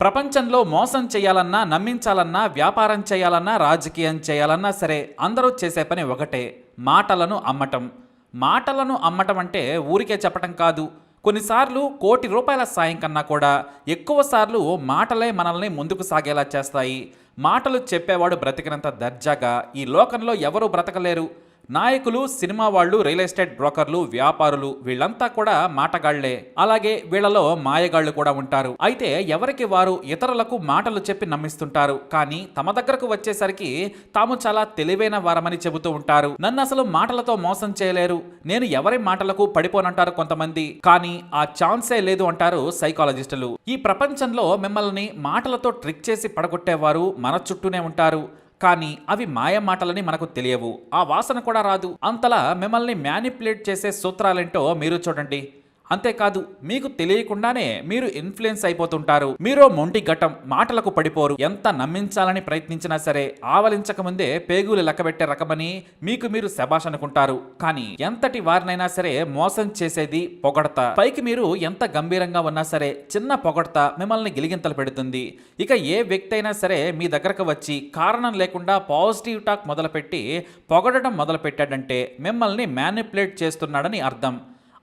ప్రపంచంలో మోసం చేయాలన్నా నమ్మించాలన్నా వ్యాపారం చేయాలన్నా రాజకీయం చేయాలన్నా సరే అందరూ చేసే పని ఒకటే మాటలను అమ్మటం. మాటలను అమ్మటం అంటే ఊరికే చెప్పటం కాదు. కొన్నిసార్లు కోటి రూపాయల సాయం కన్నా కూడా ఎక్కువసార్లు మాటలే మనల్ని ముందుకు సాగేలా చేస్తాయి. మాటలు చెప్పేవాడు బ్రతికినంత దర్జాగా ఈ లోకంలో ఎవరూ బ్రతకలేరు. నాయకులు సినిమా వాళ్ళు రియల్ ఎస్టేట్ బ్రోకర్లు వ్యాపారులు వీళ్ళంతా కూడా మాటగాళ్ళే. అలాగే వీళ్ళలో మాయగాళ్ళు కూడా ఉంటారు. అయితే ఎవరికి వారు ఇతరులకు మాటలు చెప్పి నమ్మిస్తుంటారు? కానీ తమ దగ్గరకు వచ్చేసరికి తాము చాలా తెలివైన వారమని చెబుతూ ఉంటారు. నన్ను అసలు మాటలతో మోసం చేయలేరు. నేను ఎవరి మాటలకు పడిపోనంటారు కొంతమంది. కానీ ఆ ఛాన్సే లేదు అంటారు సైకాలజిస్టులు. ఈ ప్రపంచంలో మిమ్మల్ని మాటలతో ట్రిక్ చేసి పడగొట్టేవారు మన చుట్టూనే ఉంటారు. కానీ అవి మాయ మాటలని మనకు తెలియవు. ఆ వాసన కూడా రాదు. అంతలా మిమ్మల్ని మ్యానిపులేట్ చేసే సూత్రాలేంటో మీరు చూడండి. అంతేకాదు మీకు తెలియకుండానే మీరు ఇన్ఫ్లుయెన్స్ అయిపోతుంటారు. మీరు మొంటి ఘటం మాటలకు పడిపోరు. ఎంత నమ్మించాలని ప్రయత్నించినా సరే ఆవలించక ముందే పేగులు లెక్కబెట్టే రకమని మీకు మీరు శబాష్ అనుకుంటారు. కానీ ఎంతటి వారినైనా సరే మోసం చేసేది పొగడత. పైకి మీరు ఎంత గంభీరంగా ఉన్నా సరే చిన్న పొగడత మిమ్మల్ని గిలిగింతలు పెడుతుంది. ఇక ఏ వ్యక్తి అయినా సరే మీ దగ్గరకు వచ్చి కారణం లేకుండా పాజిటివ్ టాక్ మొదలుపెట్టి పొగడటం మొదలు పెట్టాడంటే మిమ్మల్ని మ్యానిపులేట్ చేస్తున్నాడని అర్థం.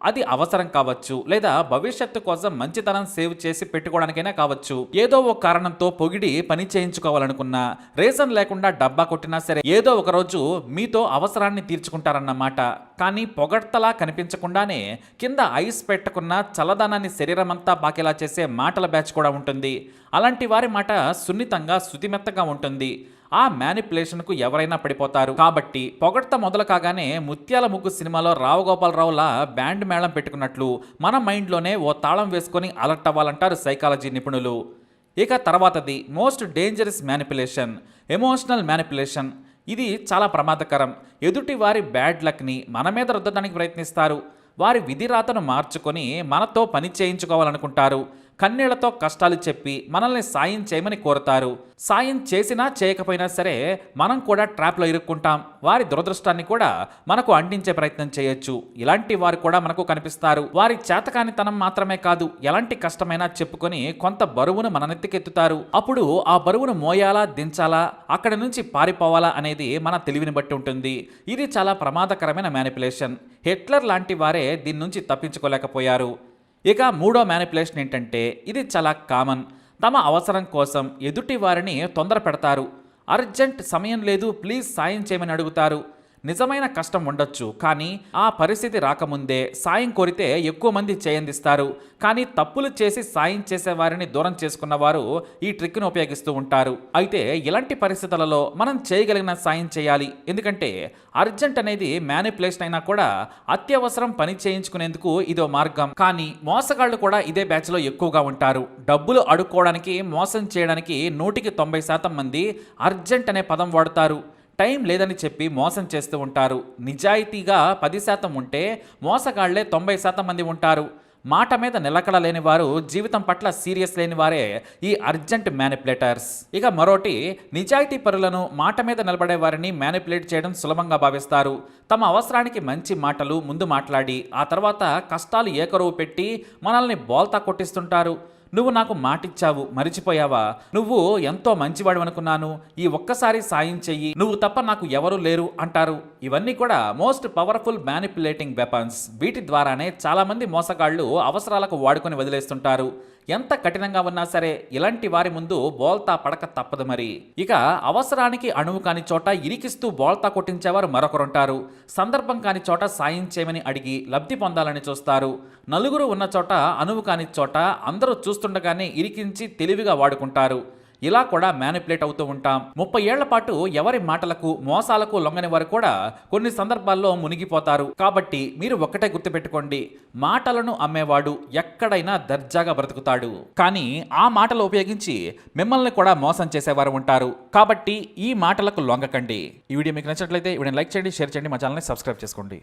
అది అవసరం కావచ్చు లేదా భవిష్యత్తు కోసం మంచితనం సేవ్ చేసి పెట్టుకోవడానికైనా కావచ్చు. ఏదో ఒక కారణంతో పొగిడి పని చేయించుకోవాలనుకున్నా రీజన్ లేకుండా డబ్బా కొట్టినా సరే ఏదో ఒక రోజు మీతో అవసరాన్ని తీర్చుకుంటారన్నమాట. కానీ పొగడ్తలా కనిపించకుండానే కింద ఐస్ పెట్టుకున్న చల్లదనాన్ని శరీరమంతా బాకేలా చేసే మాటల బ్యాచ్ కూడా ఉంటుంది. అలాంటి వారి మాట సున్నితంగా శుతిమెత్తగా ఉంటుంది. ఆ మ్యానిపులేషన్కు ఎవరైనా పడిపోతారు. కాబట్టి పొగడ్త మొదలు కాగానే ముత్యాల ముగ్గు సినిమాలో రావుగోపాలరావులా బ్యాండ్ మేళం పెట్టుకున్నట్లు మన మైండ్లోనే ఓ తాళం వేసుకొని అలర్ట్ అవ్వాలంటారు సైకాలజీ నిపుణులు. ఇక తర్వాతది most dangerous manipulation emotional manipulation ఇది చాలా ప్రమాదకరం. ఎదుటి వారి బ్యాడ్ లక్ని మన మీద రుద్దడానికి ప్రయత్నిస్తారు. వారి విధిరాతను మార్చుకొని మనతో పని చేయించుకోవాలనుకుంటారు. కన్నీళ్ళతో కష్టాలు చెప్పి మనల్ని సాయం చేయమని కోరుతారు. సాయం చేసినా చేయకపోయినా సరే మనం కూడా ట్రాప్లో ఇరుక్కుంటాం. వారి దురదృష్టాన్ని కూడా మనకు అంటించే ప్రయత్నం చేయొచ్చు. ఇలాంటి వారు కూడా మనకు కనిపిస్తారు. వారి చేతకానితనం మాత్రమే కాదు ఎలాంటి కష్టమైనా చెప్పుకొని కొంత బరువును మన నెత్తికెత్తుతారు. అప్పుడు ఆ బరువును మోయాలా దించాలా అక్కడి నుంచి పారిపోవాలా అనేది మన తెలివిని బట్టి ఉంటుంది. ఇది చాలా ప్రమాదకరమైన మ్యానిపులేషన్ హిట్లర్ లాంటి వారే దీని నుంచి తప్పించుకోలేకపోయారు. ఇక మూడో మ్యానిపులేషన్ ఏంటంటే ఇది చాలా కామన్ తమ అవసరం కోసం ఎదుటి వారిని తొందర పెడతారు అర్జెంట్ సమయం లేదు ప్లీజ్ సాయం చేయమని అడుగుతారు. నిజమైన కష్టం ఉండొచ్చు కానీ ఆ పరిస్థితి రాకముందే సాయం కోరితే ఎక్కువ మంది చేయందిస్తారు. కానీ తప్పులు చేసి సాయం చేసే వారిని దూరం చేసుకున్న వారు ఈ ట్రిక్ను ఉపయోగిస్తూ ఉంటారు. అయితే ఇలాంటి పరిస్థితులలో మనం చేయగలిగిన సాయం చేయాలి. ఎందుకంటే అర్జెంట్ అనేది మ్యానిపులేషన్ అయినా కూడా అత్యవసరం పని చేయించుకునేందుకు ఇదో మార్గం. కానీ మోసగాళ్ళు కూడా ఇదే బ్యాచ్లో ఎక్కువగా ఉంటారు. డబ్బులు అడుక్కోవడానికి మోసం చేయడానికి నూటికి తొంభై శాతం మంది అర్జెంట్ అనే పదం వాడతారు. టైం లేదని చెప్పి మోసం చేస్తూ ఉంటారు. నిజాయితీగా పది శాతం ఉంటే మోసగాళ్ళే తొంభై శాతం మంది ఉంటారు. మాట మీద నిలకడ లేని వారు జీవితం పట్ల సీరియస్ లేని వారే ఈ అర్జెంట్ మ్యానిపులేటర్స్ ఇక మరోటి నిజాయితీ పరులను మాట మీద నిలబడే వారిని మ్యానిపులేట్ చేయడం సులభంగా భావిస్తారు. తమ అవసరానికి మంచి మాటలు ముందు మాట్లాడి ఆ తర్వాత కష్టాలు ఏకరువు పెట్టి మనల్ని బోల్తా కొట్టిస్తుంటారు. నువ్వు నాకు మాటిచ్చావు మరిచిపోయావా? నువ్వు ఎంతో మంచివాడు అనుకున్నాను ఈ ఒక్కసారి సాయం చెయ్యి. నువ్వు తప్ప నాకు ఎవరు లేరు అంటారు. ఇవన్నీ కూడా మోస్ట్ పవర్ఫుల్ మ్యానిపులేటింగ్ వెపన్స్. వీటి ద్వారానే చాలా మంది మోసగాళ్ళు అవసరాలకు వాడుకొని వదిలేస్తుంటారు. ఎంత కఠినంగా ఉన్నా సరే ఇలాంటి వారి ముందు బోల్తా పడక తప్పదు మరి. ఇక అవసరానికి అణువు కాని చోట ఇరికిస్తూ బోల్తా కొట్టించేవారు మరొకరుంటారు. సందర్భం కాని చోట సాయం చేయమని అడిగి లబ్ధి పొందాలని చూస్తారు. నలుగురు ఉన్న చోట అణువు కాని చోట అందరూ చూస్తూ చూస్తుండగానే ఇరికించి తెలివిగా వాడుకుంటారు. ఇలా కూడా మ్యానిపులేట్ అవుతూ ఉంటాం. ముప్పై ఏళ్ళ పాటు ఎవరి మాటలకు మోసాలకు లొంగని వారు కూడా కొన్ని సందర్భాల్లో మునిగిపోతారు. కాబట్టి మీరు ఒక్కటే గుర్తుపెట్టుకోండి. మాటలను అమ్మేవాడు ఎక్కడైనా దర్జాగా బ్రతుకుతాడు. కానీ ఆ మాటలు ఉపయోగించి మిమ్మల్ని కూడా మోసం చేసేవారు ఉంటారు. కాబట్టి ఈ మాటలకు లొంగకండి. ఈ వీడియో మీకు నచ్చినట్లయితే వీడియో లైక్ చేయండి షేర్ చేయండి మా ఛానల్ని సబ్స్క్రైబ్ చేసుకోండి.